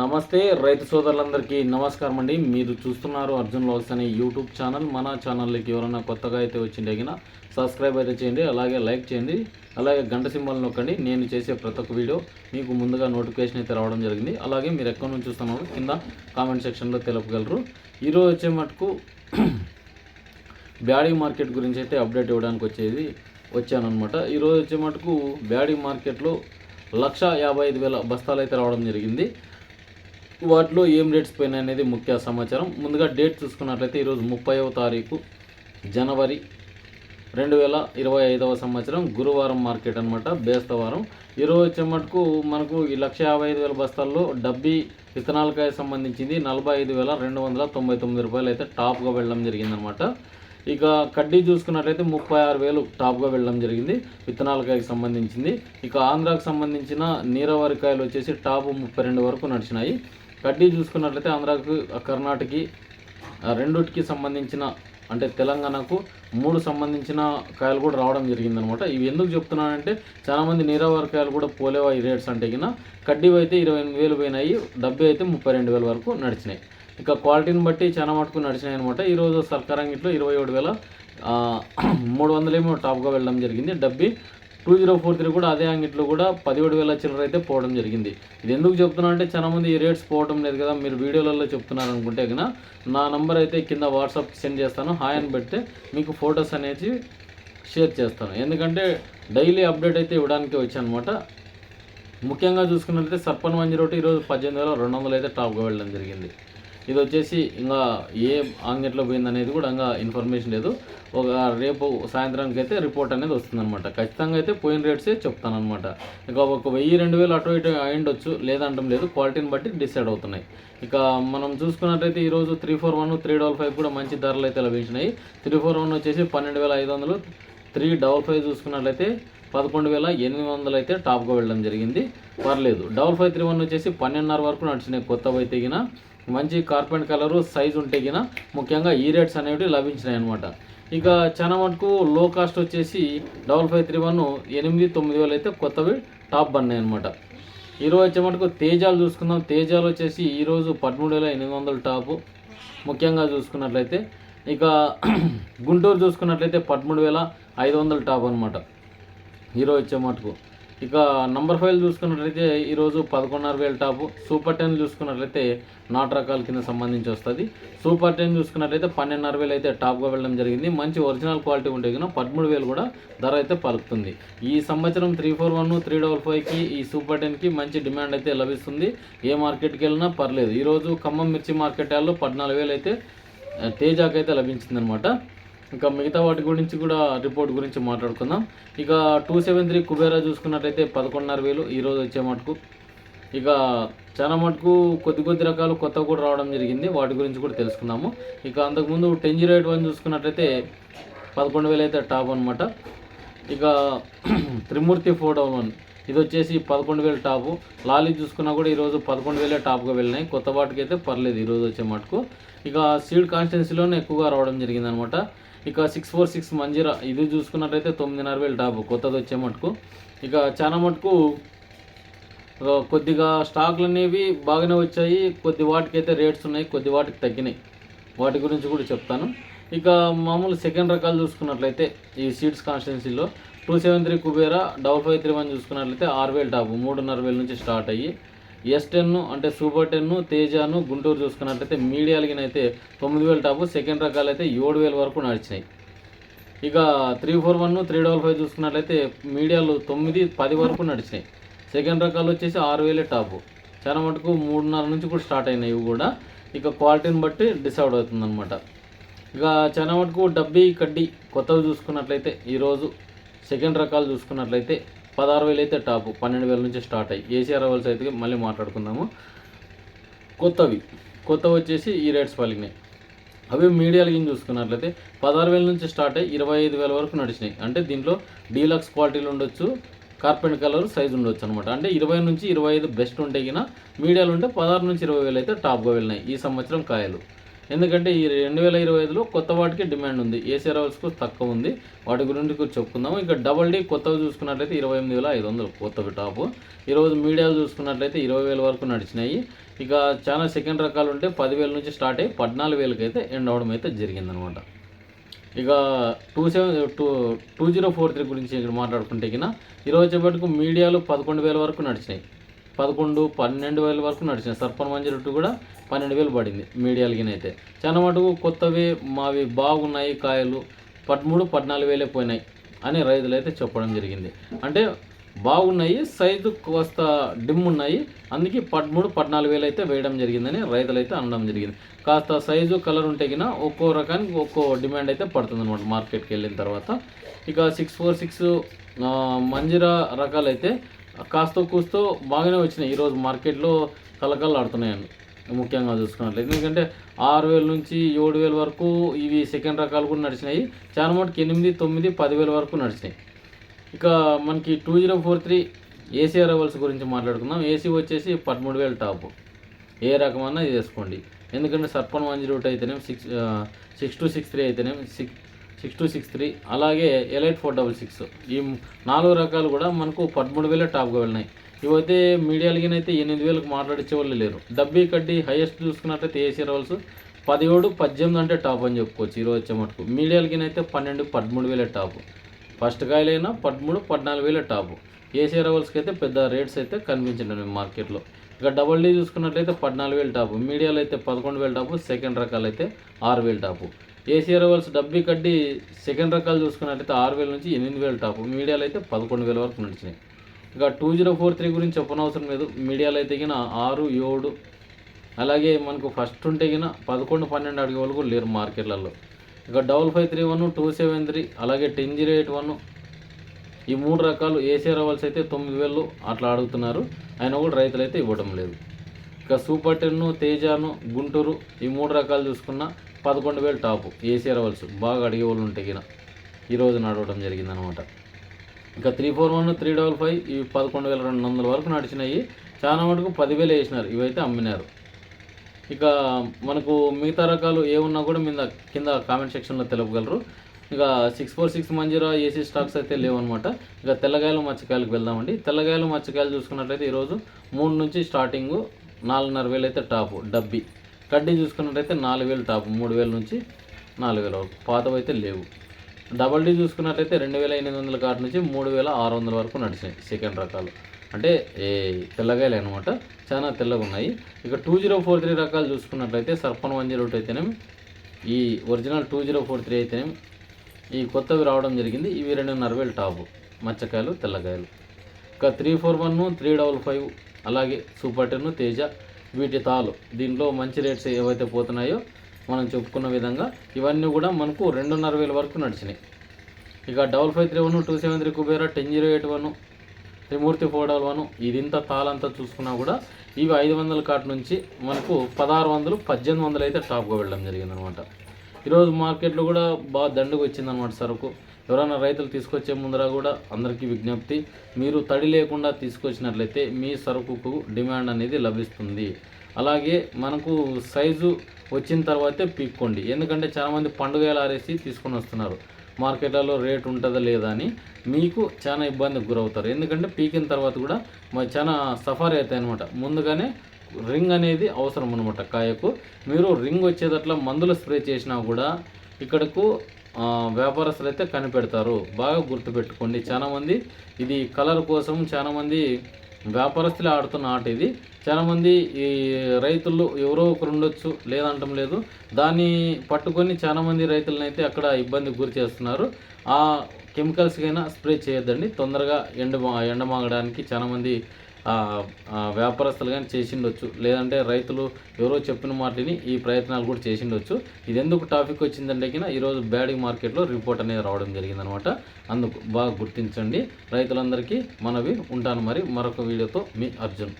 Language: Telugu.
నమస్తే రైతు సోదరులందరికీ నమస్కారం అండి. మీరు చూస్తున్నారు అర్జున్ లాగ్స్ అనే యూట్యూబ్ ఛానల్. మన ఛానల్కి ఎవరైనా కొత్తగా అయితే వచ్చిండగిన సబ్స్క్రైబ్ అయితే చేయండి అలాగే లైక్ చేయండి అలాగే గంట సింబల్ నొక్కండి. నేను చేసే ప్రతి ఒక్క వీడియో మీకు ముందుగా నోటిఫికేషన్ అయితే రావడం జరిగింది. అలాగే మీరు ఎక్కడి నుంచి చూస్తున్నారు కింద కామెంట్ సెక్షన్లో తెలుపగలరు. ఈరోజు వచ్చే మటుకు బ్యాడీ మార్కెట్ గురించి అయితే అప్డేట్ ఇవ్వడానికి వచ్చేది వచ్చానమాట ఈరోజు వచ్చే మటుకు బ్యాడీ మార్కెట్లో లక్ష యాభై ఐదు వేల బస్తాలు అయితే రావడం జరిగింది. వాటిలో ఏం రేట్స్ పోయినాయి అనేది ముఖ్య సమాచారం. ముందుగా డేట్ చూసుకున్నట్లయితే ఈరోజు ముప్పైవ తారీఖు జనవరి రెండు వేల ఇరవై ఐదవ సంవత్సరం గురువారం మార్కెట్ అనమాట బేస్తవారం. ఈరోజు వచ్చే మటుకు మనకు ఈ లక్ష యాభై ఐదు వేల బస్తాల్లో డబ్బీ విత్తనాలకాయ సంబంధించింది నలభై ఐదు వేల రెండు వందల తొంభై తొమ్మిది రూపాయలు అయితే టాప్గా వెళ్ళడం జరిగిందనమాట ఇక కడ్డీ చూసుకున్నట్లయితే ముప్పై ఆరు వేలు టాప్గా వెళ్ళడం జరిగింది విత్తనాలకాయకి సంబంధించింది. ఇక ఆంధ్రాకు సంబంధించిన నీరవరికాయలు వచ్చేసి టాప్ ముప్పై రెండు వరకు నడిచినాయి. కడ్డీ చూసుకున్నట్లయితే ఆంధ్రాకు కర్ణాటకకి ఆ రెండుటికి సంబంధించిన అంటే తెలంగాణకు మూడు సంబంధించిన కాయలు కూడా రావడం జరిగిందనమాట. ఇవి ఎందుకు చెప్తున్నానంటే చాలామంది నీరావరి కాయలు కూడా పోలేవా ఈ రేట్స్ అంటే కింద కడ్డీ అయితే ఇరవై ఎనిమిది వేలు పోయినాయి డబ్బు అయితే ముప్పై రెండు వేల వరకు నడిచినాయి. ఇక క్వాలిటీని బట్టి చాలా మటుకు నడిచినాయి అనమాట. ఈరోజు సర్కారంగిట్లో ఇరవై ఏడు వేల మూడు వందలేమో టాప్గా వెళ్ళడం జరిగింది. డబ్బి టూ జీరో ఫోర్ త్రీ కూడా అదే అంగిట్లో కూడా పదిహేడు వేల చిల్లర అయితే పోవడం జరిగింది. ఇది ఎందుకు చెప్తున్నా అంటే చాలా మంది ఈ రేట్స్ పోవడం లేదు కదా మీరు వీడియోలలో చెప్తున్నారు అనుకుంటే కనుక నా నంబర్ అయితే కింద వాట్సాప్ సెండ్ చేస్తాను. హాయ్ అని పెడితే మీకు ఫొటోస్ అనేది షేర్ చేస్తాను. ఎందుకంటే డైలీ అప్డేట్ అయితే ఇవ్వడానికి వచ్చానమాట. ముఖ్యంగా చూసుకున్నట్లయితే సర్పన్ వన్ జీరో ఈరోజు పద్దెనిమిది వేల రెండు వందలు అయితే టాప్గా వెళ్ళడం జరిగింది. ఇది వచ్చేసి ఇంకా ఏ అంగట్లో పోయింది అనేది కూడా ఇంకా ఇన్ఫర్మేషన్ లేదు. ఒక రేపు సాయంత్రానికి అయితే రిపోర్ట్ అనేది వస్తుందన్నమాట. ఖచ్చితంగా అయితే పోయిన రేట్సే చెప్తానమాట ఇక ఒక వెయ్యి రెండు వేలు అటు ఇటు అయిండొచ్చు లేదంటం లేదు. క్వాలిటీని బట్టి డిసైడ్ అవుతున్నాయి. ఇక మనం చూసుకున్నట్లయితే ఈరోజు three four one three double five కూడా మంచి ధరలు అయితే లభించినాయి. త్రీ ఫోర్ వన్ వచ్చేసి పన్నెండు వేల ఐదు వందలు త్రీ డబల్ ఫైవ్ చూసుకున్నట్లయితే పదకొండు వేల ఎనిమిది వందలు అయితే టాప్గా వెళ్ళడం జరిగింది. పర్లేదు. డబల్ ఫైవ్ త్రీ వన్ వచ్చేసి పన్నెండున్నర వరకు నడిచినాయి కొత్తవి అయితే మంచి కార్పెంట్ కలరు సైజ్ ఉంటే గిన ముఖ్యంగా ఈ రేట్స్ అనేవి లభించినాయి అనమాట ఇక చాలా మటుకు లో కాస్ట్ వచ్చేసి డబల్ ఫైవ్ త్రీ వన్ ఎనిమిది తొమ్మిది వేలు అయితే కొత్తవి టాప్ బన్నాయి అనమాట ఈరోజు వచ్చే మటుకు తేజాలు చూసుకుందాం. తేజాలు వచ్చేసి ఈరోజు పదమూడు వేల ఎనిమిది వందల టాపు ముఖ్యంగా చూసుకున్నట్లయితే ఇక గుంటూరు చూసుకున్నట్లయితే పదమూడు వేల ఐదు వందల టాప్ అనమాట హీరో వచ్చే మటుకు. ఇక నంబర్ ఫైవ్ చూసుకున్నట్లయితే ఈరోజు పదకొండున్నర వేల టాపు సూపర్ టెన్ చూసుకున్నట్లయితే నాటు రకాల కింద సంబంధించి వస్తుంది. సూపర్ టెన్ చూసుకున్నట్లయితే పన్నెండున్నర వేలు అయితే టాప్గా వెళ్ళడం జరిగింది. మంచి ఒరిజినల్ క్వాలిటీ ఉంటే కనుక పదమూడు వేలు కూడా ధర అయితే పలుకుతుంది. ఈ సంవత్సరం three four one three double ఫైవ్కి ఈ సూపర్ టెన్కి మంచి డిమాండ్ అయితే లభిస్తుంది. ఏ మార్కెట్కి వెళ్ళినా పర్లేదు. ఈరోజు ఖమ్మం మిర్చి మార్కెట్ యాల్లో పద్నాలుగు వేలు అయితే తేజాకైతే తేజాకి అయితే లభించిందనమాట ఇంకా మిగతా వాటి గురించి కూడా రిపోర్ట్ గురించి మాట్లాడుకుందాం. ఇక టూ సెవెన్ త్రీ కుబేరా చూసుకున్నట్లయితే పదకొండున్నర వేలు ఈరోజు వచ్చే మటుకు. ఇక చాలా మటుకు కొద్ది కొద్ది రకాలు కొత్త కూడా రావడం జరిగింది. వాటి గురించి కూడా తెలుసుకుందాము. ఇక అంతకుముందు టెన్ జీరో ఎయిట్ వన్ చూసుకున్నట్లయితే పదకొండు వేలు అయితే టాప్ అనమాట ఇక త్రిమూర్తి ఫోర్ డబల్ వన్. ఇది వచ్చేసి పదకొండు వేలు టాపు. లాలీ చూసుకున్నా కూడా ఈరోజు పదకొండు వేలే టాప్గా వెళ్ళినాయి. కొత్త వాటికి అయితే పర్లేదు ఈరోజు వచ్చే మటుకు. ఇక సీడ్ కాన్స్టెన్సీలోనే ఎక్కువగా రావడం జరిగిందనమాట ఇక సిక్స్ ఫోర్ సిక్స్ మంజీరా ఇది చూసుకున్నట్లయితే తొమ్మిదిన్నర వేలు టాపు కొత్తది వచ్చే మటుకు. ఇక చాలా మటుకు కొద్దిగా స్టాక్లు అనేవి బాగానే వచ్చాయి కొద్ది వాటికి అయితే రేట్స్ ఉన్నాయి కొద్ది వాటికి తగ్గినాయి. వాటి గురించి కూడా చెప్తాను. ఇక మామూలు సెకండ్ రకాలు చూసుకున్నట్లయితే ఈ సీడ్స్ కాన్స్టిట్యున్సీలో two seven three Kubera double five three one చూసుకున్నట్లయితే ఆరు వేలు టాపు మూడున్నర వేల నుంచి స్టార్ట్ అయ్యి ఎస్ టెన్ అంటే సూపర్ టెన్ తేజాను గుంటూరు చూసుకున్నట్లయితే మీడియాలకినైతే తొమ్మిది వేల టాపు సెకండ్ రకాలు అయితే ఏడు వేల వరకు నడిచినాయి. ఇక three four one three double five చూసుకున్నట్లయితే మీడియాలు తొమ్మిది పది వరకు నడిచినాయి. సెకండ్ రకాలు వచ్చేసి ఆరు వేలే టాపు. చాలా మటుకు మూడున్నర నుంచి కూడా స్టార్ట్ అయినాయి ఇవి కూడా. ఇక క్వాలిటీని బట్టి డిసైడ్ అవుతుంది అనమాట ఇక చాలా మటుకు డబ్బీ కడ్డీ కొత్తవి చూసుకున్నట్లయితే ఈరోజు సెకండ్ రకాలు చూసుకున్నట్లయితే పదహారు వేలు అయితే టాపు పన్నెండు వేల నుంచి స్టార్ట్ అయ్యి. ఏసీఆర్ లెవెల్స్ అయితే మళ్ళీ మాట్లాడుకుందాము. కొత్తవి కొత్తవి వచ్చేసి ఈ రేట్స్ పలిగినాయి అవి మీడియాలు కింద చూసుకున్నట్లయితే పదహారు వేల నుంచి స్టార్ట్ అయ్యి ఇరవై ఐదు వేల వరకు నడిచినాయి. అంటే దీంట్లో డీలక్స్ క్వాలిటీలు ఉండొచ్చు కార్పెంట్ కలర్ సైజ్ ఉండొచ్చు అనమాట అంటే ఇరవై నుంచి ఇరవై ఐదు బెస్ట్ ఉంటే గిన మీడియాలు ఉంటే పదహారు నుంచి ఇరవై వేలు అయితే టాప్గా వెళ్ళినాయి ఈ సంవత్సరం కాయలు. ఎందుకంటే ఈ రెండు వేల ఇరవై ఐదులో కొత్త వాటికి డిమాండ్ ఉంది. ఏసీ రావల్స్కు తక్కువ ఉంది. వాటి గురించి కూడా చెప్పుకుందాము. ఇక డబల్ డీ కొత్తవి చూసుకున్నట్లయితే ఇరవై ఎనిమిది వేల ఐదు వందలు కొత్తవి టాపు. ఈరోజు మీడియాలు చూసుకున్నట్లయితే ఇరవై వేల వరకు నడిచినాయి. ఇక చాలా సెకండ్ రకాలు ఉంటే పదివేల నుంచి స్టార్ట్ అయ్యి పద్నాలుగు వేలకి అయితే ఎండ్ అవడం అయితే జరిగిందనమాట. ఇక two seven two two zero four three గురించి ఇక్కడ మాట్లాడుకుంటే కినా ఈరోజు వచ్చేపటికి మీడియాలు పదకొండు వేల వరకు నడిచినాయి. పదకొండు పన్నెండు వేల వరకు నడిచింది. సర్పన్ మంచి రొట్టు కూడా పన్నెండు వేలు పడింది మీడియాలకినైతే చాలా మటుకు కొత్తవి మావి బాగున్నాయి కాయలు. పదమూడు పద్నాలుగు వేలే పోయినాయి అని రైతులు అయితే చెప్పడం జరిగింది. అంటే బాగున్నాయి సైజు కాస్త డిమ్ ఉన్నాయి. అందుకే పదమూడు పద్నాలుగు వేలు అయితే వేయడం జరిగిందని రైతులు అయితే అనడం జరిగింది. కాస్త సైజు కలర్ ఉంటే కినా ఒక్కో రకానికి ఒక్కో డిమాండ్ అయితే పడుతుంది అనమాట మార్కెట్కి వెళ్ళిన తర్వాత. ఇక సిక్స్ ఫోర్ సిక్స్ మంజిరా రకాలైతే కాస్త కూస్తో బాగానే వచ్చినాయి. ఈరోజు మార్కెట్లో కలకలాడుతున్నాయండి ముఖ్యంగా చూసుకున్నట్లయితే. ఎందుకంటే ఆరు వేల నుంచి ఏడు వేల వరకు ఇవి సెకండ్ రకాలు కూడా నడిచినాయి. చాలా మటుకు ఎనిమిది తొమ్మిది పదివేల వరకు నడిచినాయి. ఇక మనకి two zero four three AC arrivals గురించి మాట్లాడుకుందాం. ఏసీ వచ్చేసి పదమూడు వేల టాపు. ఏ రకమన్నా చేసుకోండి ఎందుకంటే సర్పన్ వన్ జీరో అయితేనేమి six six two six three అయితేనేమి six six two six three అలాగే ఎలైట్ ఫోర్ డబల్ సిక్స్. ఈ నాలుగు రకాలు కూడా మనకు పదమూడు వేలే టాప్గా వెళ్ళినాయి. ఇవైతే మీడియాలకినైతే ఎనిమిది వేలకు మాట్లాడించే వాళ్ళు లేరు. డబ్బీ కడ్డి హైయెస్ట్ చూసుకున్నట్లయితే ఏసీ రవల్స్ పదిహేడు పద్దెనిమిది అంటే టాప్ అని చెప్పుకోవచ్చు ఈరోజు వచ్చే మటుకు. మీడియాలకినైతే పన్నెండు పదమూడు వేలే టాప్. ఫస్ట్ కాయలైనా పదమూడు పద్నాలుగు వేలే టాప్. ఏసీ రవల్స్కి అయితే పెద్ద రేట్స్ అయితే కనిపించండి మార్కెట్లో. ఇక డబల్ డీ చూసుకున్నట్లయితే పద్నాలుగు వేలు టాపు. మీడియాలో అయితే పదకొండు వేలు టాపు. సెకండ్ రకాలు అయితే ఆరు వేలు టాపు. ఏసీ రవల్స్ డబ్బీ కడ్డీ సెకండ్ రకాలు చూసుకున్నట్లయితే ఆరు వేల నుంచి ఎనిమిది వేలు టాపు. మీడియాలో అయితే పదకొండు వేల వరకు నడిచినాయి. ఇక టూ జీరో ఫోర్ త్రీ గురించి చెప్పనవసరం లేదు. మీడియాలో అయితే గిన ఆరు ఏడు అలాగే మనకు ఫస్ట్ ఉంటే గిన పదకొండు పన్నెండు అడిగే వాళ్ళు కూడా లేరు మార్కెట్లలో. ఇక double five three one two seven three అలాగే టెన్ జీరో ఎయిట్ వన్ ఈ మూడు రకాలు ఏసీ రవల్స్ అయితే తొమ్మిది వేలు అట్లా అడుగుతున్నారు. అయినా కూడా రైతులు అయితే ఇవ్వడం లేదు. ఇక సూపర్ టెన్ను తేజాను గుంటూరు ఈ మూడు రకాలు చూసుకున్న పదకొండు వేలు టాపు. ఏసీ రవల్స్ బాగా అడిగే వాళ్ళు ఉంటే గిన ఈరోజు నడవడం జరిగిందనమాట ఇంకా three four one three double five ఇవి పదకొండు వేల రెండు వందల వరకు నడిచినాయి. చాలా మటుకు పదివేలు వేసినారు. ఇవైతే అమ్మినారు. ఇక మనకు మిగతా రకాలు ఏమున్నా కూడా మీద కింద కామెంట్ సెక్షన్లో తెలుపగలరు. ఇక six four six Manjira AC stocks అయితే లేవన్నమాట. ఇక తెల్లగాయలు మచ్చకాయలకు వెళ్దామండి. తెల్లగాయలు మచ్చకాయలు చూసుకున్నట్లయితే ఈరోజు మూడు నుంచి స్టార్టింగ్ నాలుగున్నర వేలు అయితే టాపు డబ్బీ. కడ్డీ చూసుకున్నట్లయితే నాలుగు వేలు టాపు మూడు వేల నుంచి నాలుగు వేల వరకు. పాతవి అయితే లేవు. డబల్ డీ చూసుకున్నట్లయితే రెండు వేల ఎనిమిది వందల కాటి నుంచి మూడు వేల ఆరు వందల వరకు నడిచినాయి సెకండ్ రకాలు. అంటే ఏ తెల్లగాయలు అనమాట చాలా తెల్లగా ఉన్నాయి. ఇక టూ జీరో ఫోర్ త్రీ రకాలు చూసుకున్నట్లయితే సర్పన్ వన్ జీరో అయితేనేమి ఈ original two zero four three అయితేనేమి ఈ కొత్తవి రావడం జరిగింది. ఇవి రెండున్నర వేలు టాపు మచ్చకాయలు తెల్లకాయలు. ఇక three four one three double five అలాగే సూపర్ టెన్ తేజ వీటి తాలు. దీంట్లో మంచి రేట్స్ ఏవైతే పోతున్నాయో మనం చెప్పుకున్న విధంగా ఇవన్నీ కూడా మనకు రెండున్నర వేల వరకు నడిచినాయి. ఇక double five three one two seven three Kubera ten zero eight one Trimurthi four double one ఇదింత తాళంతా చూసుకున్నా కూడా ఇవి ఐదు వందల కాట్ నుంచి మనకు పదహారు వందలు పద్దెనిమిది వందలు అయితే టాప్గా వెళ్ళడం జరిగిందనమాట. ఈరోజు మార్కెట్లో కూడా బాగా దండుగా వచ్చిందనమాట సరుకు. ఎవరైనా రైతులు తీసుకొచ్చే ముందర కూడా అందరికీ విజ్ఞప్తి మీరు తడి లేకుండా తీసుకొచ్చినట్లయితే మీ సరుకుకు డిమాండ్ అనేది లభిస్తుంది. అలాగే మనకు సైజు వచ్చిన తర్వాతే పీక్కోండి. ఎందుకంటే చాలామంది పండుగ ఆరేసి తీసుకొని వస్తున్నారు. మార్కెట్లలో రేట్ ఉంటుందా లేదా అని మీకు చాలా ఇబ్బందికి గురవుతారు. ఎందుకంటే పీకిన తర్వాత కూడా మరి చాలా సఫారీ అవుతాయి అనమాట ముందుగానే రింగ్ అనేది అవసరం అనమాట కాయకు. మీరు రింగ్ వచ్చేటట్ల మందులు స్ప్రే చేసినా కూడా ఇక్కడకు వ్యాపారస్తులు అయితే కనిపెడతారు. బాగా గుర్తుపెట్టుకోండి. చాలామంది ఇది కలర్ కోసం చాలామంది వ్యాపారస్తులే ఆడుతున్న ఆట ఇది. చాలామంది ఈ రైతులు ఎవరో ఒకరు ఉండొచ్చు లేదంటం లేదు. దాన్ని పట్టుకొని చాలామంది రైతులను అయితే అక్కడ ఇబ్బంది గురి చేస్తున్నారు. ఆ కెమికల్స్కైనా స్ప్రే చేయొద్దండి. తొందరగా ఎండ ఎండమాగడానికి చాలామంది వ్యాపారస్తులు కానీ చేసిండొచ్చు. లేదంటే రైతులు ఎవరో చెప్పిన మాటని ఈ ప్రయత్నాలు కూడా చేసిండొచ్చు. ఇది ఎందుకు టాపిక్ వచ్చిందంటే కింద ఈరోజు బ్యాడింగ్ మార్కెట్లో రిపోర్ట్ అనేది రావడం జరిగిందనమాట. అందుకు బాగా గుర్తించండి. రైతులందరికీ మనవి ఉంటాను మరి మరొక వీడియోతో మీ అర్జున్.